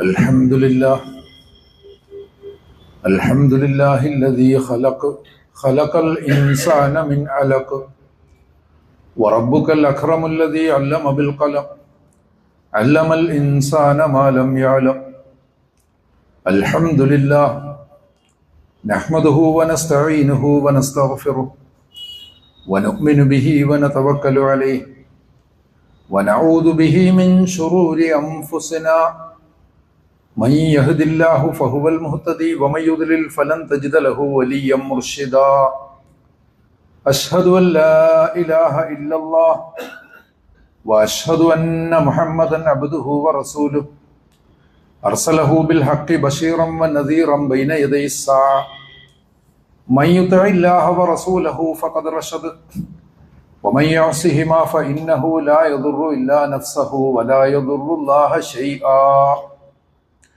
الحمد لله الحمد لله الذي خلق خلق الإنسان من علق وربك الأكرم الذي علم بالقلم علم الإنسان ما لم يعلم الحمد لله نحمده ونستعينه ونستغفره ونؤمن به ونتوكل عليه ونعوذ به من شرور أنفسنا من يهد الله فهو المهتدي ومن يضلل فلن تجد له وليا مرشدا أشهد أن لا إله إلا الله وأشهد أن محمدا عبده ورسوله أرسله بالحق بشيرا ونذيرا بين يدي الساعة من يطع الله ورسوله فقد رشد ومن يعصهما فإنه لا يضر إلا نفسه ولا يضر الله شيئا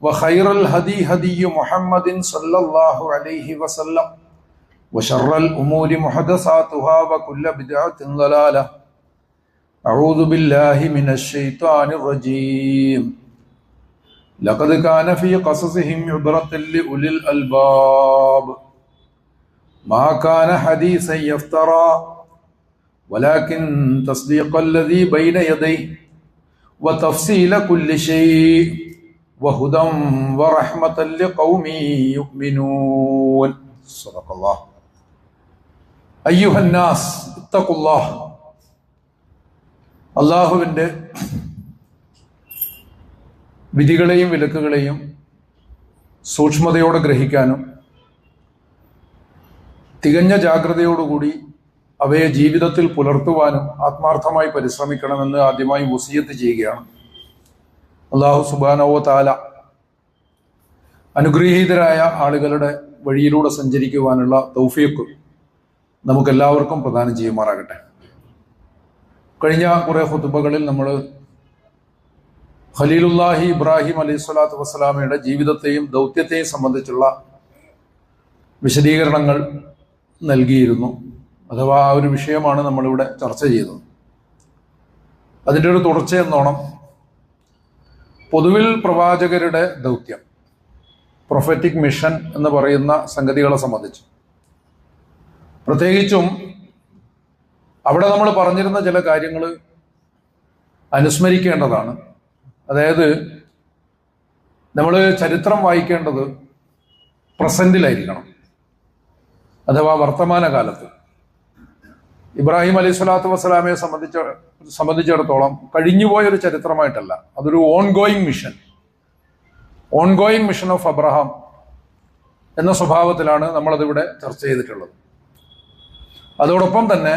وخير الهدي هدي محمد صلى الله عليه وسلم. وشر الأمور محدثاتها وكل بدعة ضلالة. أعوذ بالله من الشيطان الرجيم. لقد كان في قصصهم عبرة لأولي الألباب. ما كان حديثا يفترى ولكن تصديق الذي بين يديه وتفصيل كل شيء. وهدى ورحمة لقوم يؤمنون صدق الله أيها الناس اتقوا الله അള്ളാഹുവിൻ്റെ വിധികളെയും വിലക്കുകളെയും സൂക്ഷ്മതയോടെ ഗ്രഹിക്കാനും തികഞ്ഞ ജാഗ്രതയോടുകൂടി അവയെ ജീവിതത്തിൽ പുലർത്തുവാനും ആത്മാർത്ഥമായി പരിശ്രമിക്കണമെന്ന് ആദ്യമായി വസിയത്ത് ചെയ്യുകയാണ് അള്ളാഹു സുബാനവോ താല അനുഗ്രഹീതരായ ആളുകളുടെ വഴിയിലൂടെ സഞ്ചരിക്കുവാനുള്ള തൗഫീഖ് നമുക്കെല്ലാവർക്കും പ്രദാനം ചെയ്യുമാറാകട്ടെ. കഴിഞ്ഞ കുറേ ഹുതുബകളിൽ നമ്മൾ ഖലീലുല്ലാഹി ഇബ്രാഹിം അലൈഹി സ്വലാത്തു വസ്സലാമയുടെ ജീവിതത്തെയും ദൗത്യത്തെയും സംബന്ധിച്ചുള്ള വിശദീകരണങ്ങൾ നൽകിയിരുന്നു. അഥവാ ആ ഒരു വിഷയമാണ് നമ്മളിവിടെ ചർച്ച ചെയ്തത്. അതിന്റെ ഒരു തുടർച്ചയെന്നോണം പൊതുവിൽ പ്രവാചകരുടെ ദൗത്യം പ്രൊഫറ്റിക് മിഷൻ എന്ന് പറയുന്ന സംഗതികളെ സംബന്ധിച്ച്. പ്രത്യേകിച്ചും അവിടെ നമ്മൾ പറഞ്ഞിരുന്ന ചില കാര്യങ്ങൾ അനുസ്മരിക്കേണ്ടതാണ്. അതായത് നമ്മൾ ചരിത്രം വായിക്കേണ്ടത് പ്രസന്റിലായിരിക്കണം അഥവാ വർത്തമാനകാലത്ത്. ഇബ്രാഹിം അലൈഹി സ്വലാത്തു വസ്സലാമയെ സംബന്ധിച്ച സംബന്ധിച്ചിടത്തോളം കഴിഞ്ഞുപോയ ഒരു ചരിത്രമായിട്ടല്ല. അതൊരു ongoing mission ongoing mission of Abraham എന്ന സ്വഭാവത്തിലാണ് നമ്മളതിവിടെ ചർച്ച ചെയ്തിട്ടുള്ളത്. അതോടൊപ്പം തന്നെ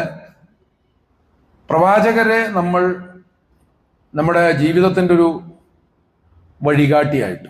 പ്രവാചകരെ നമ്മൾ നമ്മുടെ ജീവിതത്തിന്റെ ഒരു വഴികാട്ടിയായിട്ട്